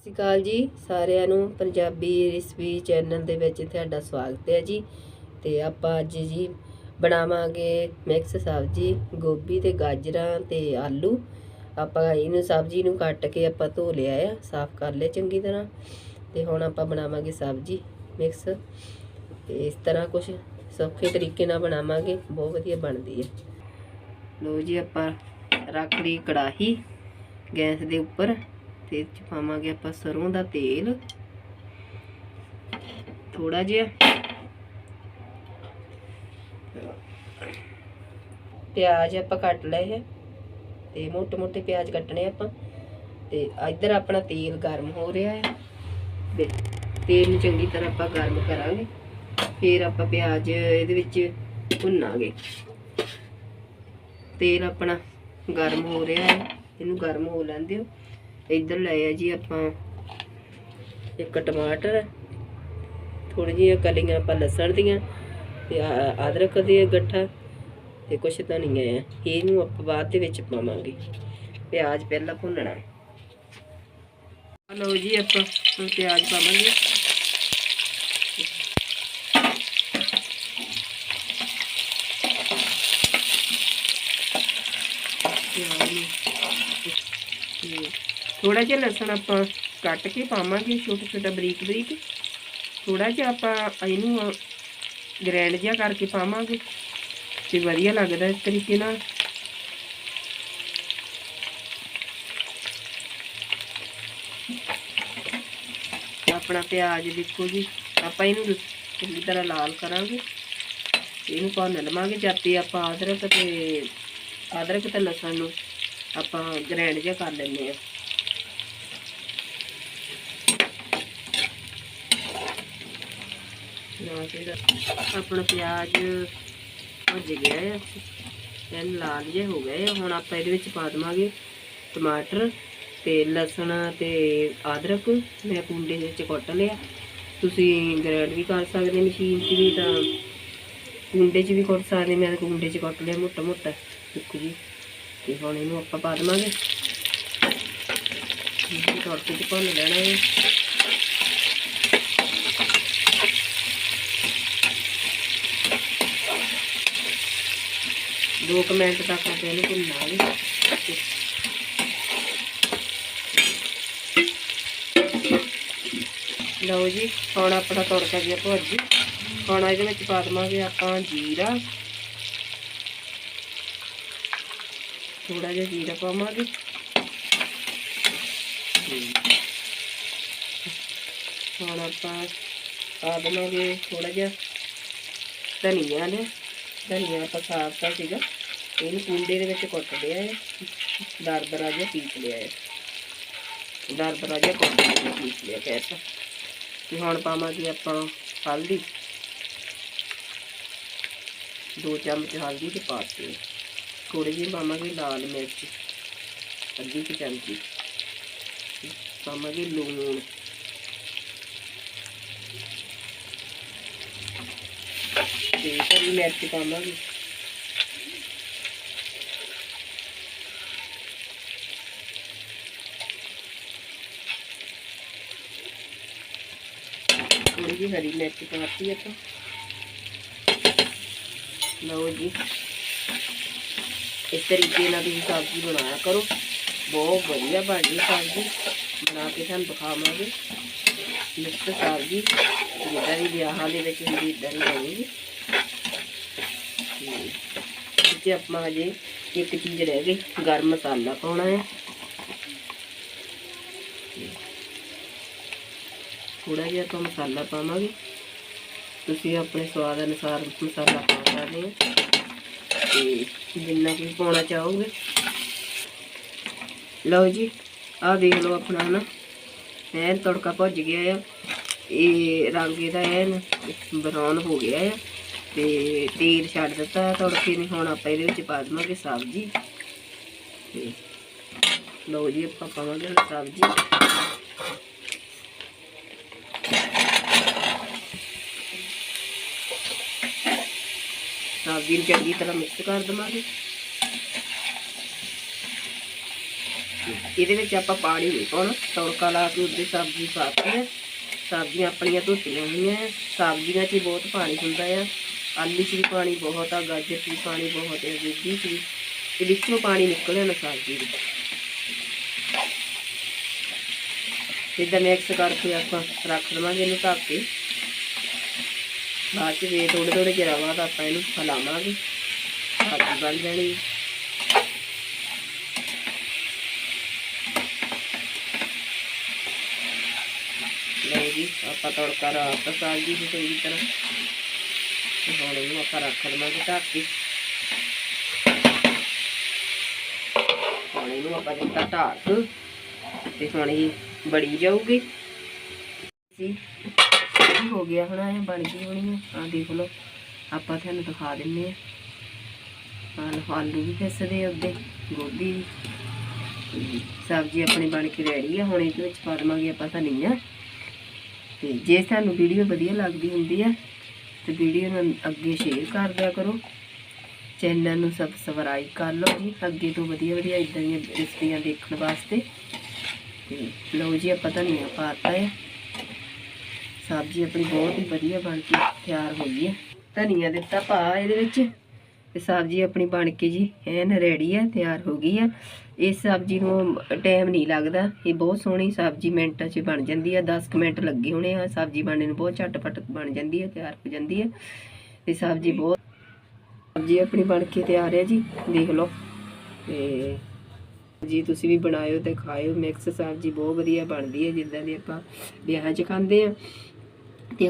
ਸਤਿ ਸ਼੍ਰੀ ਅਕਾਲ ਜੀ ਸਾਰਿਆਂ ਨੂੰ, ਪੰਜਾਬੀ ਰੈਸਪੀ ਚੈਨਲ ਦੇ ਵਿੱਚ ਤੁਹਾਡਾ ਸਵਾਗਤ ਹੈ ਜੀ। ਤੇ ਆਪਾਂ ਅੱਜ ਜੀ ਬਣਾਵਾਂਗੇ ਮਿਕਸ ਸਬਜ਼ੀ, ਗੋਭੀ ਤੇ ਗਾਜਰਾਂ ਤੇ ਆਲੂ। ਆਪਾਂ ਇਹਨੂੰ ਸਬਜ਼ੀ ਨੂੰ ਕੱਟ ਕੇ ਆਪਾਂ ਧੋ ਲਿਆ ਆ, ਸਾਫ਼ ਕਰ ਲਿਆ ਚੰਗੀ ਤਰ੍ਹਾਂ। ਤੇ ਹੁਣ ਆਪਾਂ ਬਣਾਵਾਂਗੇ ਸਬਜ਼ੀ ਮਿਕਸ। ਤੇ ਇਸ ਤਰ੍ਹਾਂ ਕੁਝ ਸੌਖੇ ਤਰੀਕੇ ਨਾਲ ਬਣਾਵਾਂਗੇ, ਬਹੁਤ ਵਧੀਆ ਬਣਦੀ ਹੈ ਲੋ ਜੀ ਆਪਾਂ ਰੱਖ ਲਈ ਕੜਾਹੀ ਗੈਸ ਦੇ ਉੱਪਰ। ਤੇ ਚ ਪਾਵਾਂਗੇ ਆਪਾਂ ਸਰੋਂ ਦਾ ਤੇਲ। ਥੋੜਾ ਜਿਹਾ। ਪਿਆਜ਼ ਆਪਾਂ ਕੱਟ ਲਏ ਹੈ ਤੇ ਮੋਟੇ ਮੋਟੇ ਪਿਆਜ਼ ਕੱਟਣੇ ਆਪਾਂ। ਤੇ ਇੱਧਰ ਆਪਣਾ ਤੇਲ ਗਰਮ ਹੋ ਰਿਹਾ ਹੈ। ਤੇ ਤੇਲ ਨੂੰ ਚੰਗੀ ਤਰ੍ਹਾਂ ਆਪਾਂ ਗਰਮ ਕਰਾਂਗੇ। ਫਿਰ ਆਪਾਂ ਪਿਆਜ਼ ਇਹਦੇ ਵਿੱਚ ਭੁੰਨਾਂਗੇ। ਤੇਲ ਆਪਣਾ ਗਰਮ ਹੋ ਰਿਹਾ ਹੈ। ਇਹਨੂੰ ਗਰਮ ਹੋ ਲੈਣ ਦਿਓ। ਇੱਧਰ ਲਏ ਆ ਜੀ ਆਪਾਂ ਇੱਕ ਟਮਾਟਰ ਥੋੜੀ ਜਿਹੀਆਂ ਕਲੀਆਂ ਆਪਾਂ ਲਸਣ ਦੀਆਂ ਤੇ ਅਦਰਕ ਦੇ ਗੱਠਾ ਤੇ ਕੁਛ ਧਨੀਆ ਆ। ਇਹਨੂੰ ਆਪਾਂ ਬਾਅਦ ਦੇ ਵਿੱਚ ਪਾਵਾਂਗੇ। ਪਿਆਜ਼ ਪਹਿਲਾਂ ਭੁੰਨਣਾ। ਹੈ ਲਓ ਜੀ ਆਪਾਂ ਪਿਆਜ਼ ਪਾਵਾਂਗੇ ਪਿਆਜ਼ ਨੂੰ ਤੇ ਥੋੜਾ ਜਿਹਾ ਲਸਣ ਆਪਾਂ ਕੱਟ ਕੇ ਪਾਵਾਂਗੇ, ਛੋਟਾ ਛੋਟਾ ਬਰੀਕ ਬਰੀਕ। ਥੋੜਾ ਜਿਹਾ ਆਪਾਂ ਇਹਨੂੰ ਗ੍ਰੈਂਡ ਜਿਹਾ ਕਰਕੇ ਪਾਵਾਂਗੇ, ਤੇ ਵਧੀਆ ਲੱਗਦਾ ਇਸ ਤਰੀਕੇ ਨਾਲ। ਆਪਣਾ ਪਿਆਜ਼ ਦੇਖੋ ਜੀ, ਆਪਾਂ ਇਹਨੂੰ ਚੰਗੀ ਤਰ੍ਹਾਂ ਲਾਲ ਕਰਾਂਗੇ। ਇਹਨੂੰ ਭੁੰਨ ਲਵਾਂਗੇ ਜਦ ਤੇ ਆਪਾਂ ਅਦਰਕ ਤੇ ਅਦਰਕ ਤੇ ਲਸਣ ਨੂੰ ਆਪਾਂ ਗ੍ਰੈਂਡ ਜਿਹਾ ਕਰ ਲੈਂਦੇ ਆ ਨਾ, ਫਿਰ ਆਪਣਾ ਪਿਆਜ਼ ਭੁੱਜ ਗਿਆ ਹੈ ਇਹਨ ਲਾਲ ਜਿਹੇ ਹੋ ਗਏ ਆ। ਹੁਣ ਆਪਾਂ ਇਹਦੇ ਵਿੱਚ ਪਾ ਦਵਾਂਗੇ ਟਮਾਟਰ ਤੇ ਲਸਣ ਤੇ ਅਦਰਕ। ਮੈਂ ਕੁੰਡੇ ਦੇ ਵਿੱਚ ਕੁੱਟ ਲਿਆ। ਤੁਸੀਂ ਗ੍ਰੈਂਡ ਵੀ ਕਰ ਸਕਦੇ ਮਸ਼ੀਨ 'ਚ ਵੀ ਤਾਂ ਕੁੰਡੇ 'ਚ ਵੀ ਕੁੱਟ ਸਕਦੇ ਮੈਂ ਤਾਂ ਕੁੰਡੇ 'ਚ ਕੁੱਟ ਲਿਆ ਮੋਟਾ ਮੋਟਾ। ਦੇਖੋ ਜੀ, ਤੇ ਹੁਣ ਇਹਨੂੰ ਆਪਾਂ ਪਾ ਦਵਾਂਗੇ। ਇਹ ਤੜਕੇ 'ਚ ਭੁੰਨ ਲੈਣਾ ਹੈ ਦੋ ਕੁ ਮਿੰਟ ਤੱਕ ਆਪਾਂ ਇਹਨੂੰ ਭੁੰਨਾ ਵੀ। ਲਓ ਜੀ, ਹੁਣ ਆਪਣਾ ਤੜਕਾ ਜਿਹਾ ਭੁੱਜ। ਹੁਣ ਇਹਦੇ ਵਿੱਚ ਪਾ ਦੇਵਾਂਗੇ ਆਪਾਂ ਜੀਰਾ। ਥੋੜਾ ਜਿਹਾ ਜੀਰਾ ਪਾਵਾਂਗੇ। ਹੁਣ ਆਪਾਂ ਪਾ ਦੇਵਾਂਗੇ ਥੋੜਾ ਜਿਹਾ ਧਨੀਆ ਨੇ। ਧਨੀਆ ਆਪਾਂ ਸਾਫਤਾ ਸੀਗਾ। ਇਹਨੂੰ ਕੁੰਡੇ ਦੇ ਵਿੱਚ ਕੁੱਟ ਲਿਆ ਹੈ ਦਰਦਰਾ ਜਿਹਾ ਪੀਸ ਲਿਆ ਹੈ ਦਰਦਰਾ ਜਿਹਾ ਕੁੱਟ ਕੇ ਪੀਸ ਲਿਆ ਕਹਿਤਾ ਤੇ ਹੁਣ ਪਾਵਾਂਗੇ ਆਪਾਂ ਹਲਦੀ। ਦੋ ਚਮਚ ਹਲਦੀ ਤੇ ਪਾਤੀ ਥੋੜੀ ਜਿਹੀ ਪਾਵਾਂਗੇ ਲਾਲ ਮਿਰਚ। ਅੱਧੀ ਕੁ ਚਮਚੀ। ਪਾਵਾਂਗੇ ਲੂਣ। ਤੇ ਹਰੀ ਮਿਰਚ ਪਾਵਾਂਗੇ। ਥੋੜੀ ਜਿਹੀ ਹਰੀ ਮਿਰਚ ਪਾਤੀ ਆਪਾਂ ਲਓ ਜੀ। ਇਸ ਤਰੀਕੇ ਨਾਲ ਤੁਸੀਂ ਸਬਜ਼ੀ ਬਣਾਇਆ ਕਰੋ। ਬਹੁਤ ਵਧੀਆ ਬਣਦੀ ਸਬਜ਼ੀ। ਬਣਾ ਕੇ ਤੁਹਾਨੂੰ ਦਿਖਾਵਾਂਗੇ। ਮਿਕਸ ਸਬਜ਼ੀ, ਜਿੱਦਾਂ ਦੀ ਵਿਆਹਾਂ ਦੇ ਵਿੱਚ ਹੁੰਦੀ ਇਦਾਂ ਦੀ ਬਣੇਗੀ ਤੇ ਆਪਾਂ ਹਜੇ ਇੱਕ ਚੀਜ਼ ਰਹਿ ਗਈ, ਗਰਮ ਮਸਾਲਾ ਪਾਉਣਾ ਹੈ ਥੋੜਾ ਜਿਹਾ ਆਪਾਂ ਮਸਾਲਾ ਪਾਵਾਂਗੇ। ਤੁਸੀਂ ਆਪਣੇ ਸਵਾਦ ਅਨੁਸਾਰ ਮਸਾਲਾ ਪਾ ਸਕਦੇ ਹੋ। ਤੇ ਜਿੰਨਾ ਕੁ ਪਾਉਣਾ ਚਾਹੋਗੇ। ਲਓ ਜੀ, ਆਹ ਦੇਖ ਲਓ ਆਪਣਾ ਨਾ ਐਨ ਤੜਕਾ ਭੁੱਜ ਗਿਆ ਆ। ਇਹ ਰੰਗ ਇਹਦਾ ਐਨ ਬਰਾਊਨ ਹੋ ਗਿਆ ਆ। ਤੇ ਤੇਲ ਛੱਡ ਦਿੱਤਾ ਤੜਕੇ ਨੇ, ਹੁਣ ਆਪਾਂ ਇਹਦੇ ਵਿੱਚ ਪਾ ਦੇਵਾਂਗੇ ਸਬਜ਼ੀ। ਤੇ ਲਓ ਜੀ, ਆਪਾਂ ਪਾਵਾਂਗੇ ਸਬਜ਼ੀ। ਸਬਜ਼ੀ ਨੂੰ ਚੰਗੀ ਤਰ੍ਹਾਂ ਮਿਕਸ ਕਰ ਦੇਵਾਂਗੇ। ਇਹਦੇ ਵਿੱਚ ਆਪਾਂ ਪਾਣੀ ਨਹੀਂ ਪਾਉਣਾ। ਤੜਕਾ ਲਾ ਕੇ ਉੱਤੇ ਸਬਜ਼ੀ ਪਾਤੀ ਹੈ। ਸਬਜ਼ੀਆਂ ਆਪਣੀਆਂ ਧੋਤੀਆਂ ਹੋਈਆਂ ਸਬਜ਼ੀਆਂ 'ਚ ਬਹੁਤ ਪਾਣੀ ਹੁੰਦਾ ਆ। ਆਲੂ 'ਚ ਵੀ ਪਾਣੀ ਬਹੁਤ ਆ, ਗਾਜਰ 'ਚ ਵੀ ਪਾਣੀ ਬਹੁਤ ਹੈ ਗੋਭੀ 'ਚ ਵੀ। ਤੇ ਵਿੱਚੋਂ ਪਾਣੀ ਨਿਕਲਿਆ ਨਾ ਸਬਜ਼ੀ ਵਿੱਚ ਇਦਾਂ ਮਿਕਸ ਕਰਕੇ ਆਪਾਂ ਰੱਖ ਲਵਾਂਗੇ ਇਹਨੂੰ ਢੱਕ ਕੇ। ਬਾਅਦ ਚ ਵੇ ਥੋੜੇ ਥੋੜੇ ਚਿਰ ਬਾਅਦ ਆਪਾਂ ਇਹਨੂੰ ਫਲਾਵਾਂਗੇ। ਸਬਜ਼ੀ ਬਣ ਜਾਣੀ। ਲਓ ਜੀ, ਆਪਾਂ ਤੜਕਾ ਰਾਤ ਸਬਜ਼ੀ ਦੀ ਚੰਗੀ ਤਰ੍ਹਾਂ। ਤੇ ਹੁਣ ਇਹਨੂੰ ਆਪਾਂ ਰੱਖ ਲਵਾਂਗੇ ਢੱਕ ਕੇ। ਹੁਣ ਇਹਨੂੰ ਆਪਾਂ ਦਿੱਤਾ ਢੱਕ। ਤੇ ਹੁਣ ਇਹ ਬੜੀ ਜਾਊਗੀ। ਜੀ। ਇਹ ਹੋ ਗਿਆ ਹੁਣ, ਇਹ ਬਣ ਗਈ ਹੋਣੀ ਆ। ਆਹ ਦੇਖ ਲਓ, ਆਪਾਂ ਤੁਹਾਨੂੰ ਦਿਖਾ ਦਿੰਨੇ ਆ। ਆਹ ਆਲੂ ਵੀ ਫਿਸਦੇ ਆ ਉੱਤੇ ਗੋਭੀ ਵੀ। ਸਬਜ਼ੀ ਆਪਣੀ ਬਣ ਕੇ ਰੈਡੀ ਆ, ਹੁਣ ਇਹਦੇ ਵਿੱਚ ਪਾ ਦੇਵਾਂਗੇ ਆਪਾਂ ਧਨੀਆ। ਤੇ ਜੇ ਤੁਹਾਨੂੰ ਵੀਡੀਓ ਵਧੀਆ ਲੱਗਦੀ ਹੁੰਦੀ ਆ, ਤੇ ਵੀਡੀਓ ਨੂੰ ਅੱਗੇ ਸ਼ੇਅਰ ਕਰ ਦਿਆ ਕਰੋ। ਚੈਨਲ ਨੂੰ ਸਬਸਕ੍ਰਾਈਬ ਕਰ ਲਓ ਜੀ, ਅੱਗੇ ਤੋਂ ਵਧੀਆ ਵਧੀਆ ਇਦਾਂ ਦੀਆਂ ਰੈਸਪੀਆਂ ਦੇਖਣ ਵਾਸਤੇ। ਤੇ ਲਓ ਜੀ, ਆਪਾਂ ਧਨੀਆ ਪਾਤਾ ਹੈ ਸਬਜ਼ੀ ਆਪਣੀ ਬਹੁਤ ਹੀ ਵਧੀਆ ਬਣ ਕੇ ਤਿਆਰ ਹੋ ਗਈ ਹੈ। ਧਨੀਆ ਦਿੱਤਾ ਪਾ ਇਹਦੇ ਵਿੱਚ ਤੇ ਸਬਜ਼ੀ ਆਪਣੀ ਬਣ ਕੇ ਜੀ ਐਨ ਰੈਡੀ ਆ, ਤਿਆਰ ਹੋ ਗਈ ਆ। ਇਸ ਸਬਜ਼ੀ ਨੂੰ ਟਾਈਮ ਨਹੀਂ ਲੱਗਦਾ। ਇਹ ਬਹੁਤ ਸੋਹਣੀ ਸਬਜ਼ੀ ਮਿੰਟਾਂ 'ਚ ਬਣ ਜਾਂਦੀ ਆ। 10 ਕੁ ਮਿੰਟ ਲੱਗੇ ਹੋਣੇ ਆ। ਸਬਜ਼ੀ ਬਣਨ ਨੂੰ ਬਹੁਤ ਝਟਪਟ ਬਣ ਜਾਂਦੀ ਹੈ ਤਿਆਰ ਹੋ ਜਾਂਦੀ ਹੈ ਤੇ ਸਬਜ਼ੀ ਬਹੁਤ ਸਬਜ਼ੀ ਆਪਣੀ ਬਣ ਕੇ ਤਿਆਰ ਹੈ ਜੀ। ਦੇਖ ਲਓ। ਤੇ ਜੀ ਤੁਸੀਂ ਵੀ ਬਣਾਇਓ ਤੇ ਖਾਇਓ। ਮਿਕਸ ਸਬਜ਼ੀ ਬਹੁਤ ਵਧੀਆ ਬਣਦੀ ਹੈ ਜਿੱਦਾਂ ਦੀ ਆਪਾਂ ਵਿਆਹਾਂ 'ਚ ਖਾਂਦੇ ਆ। de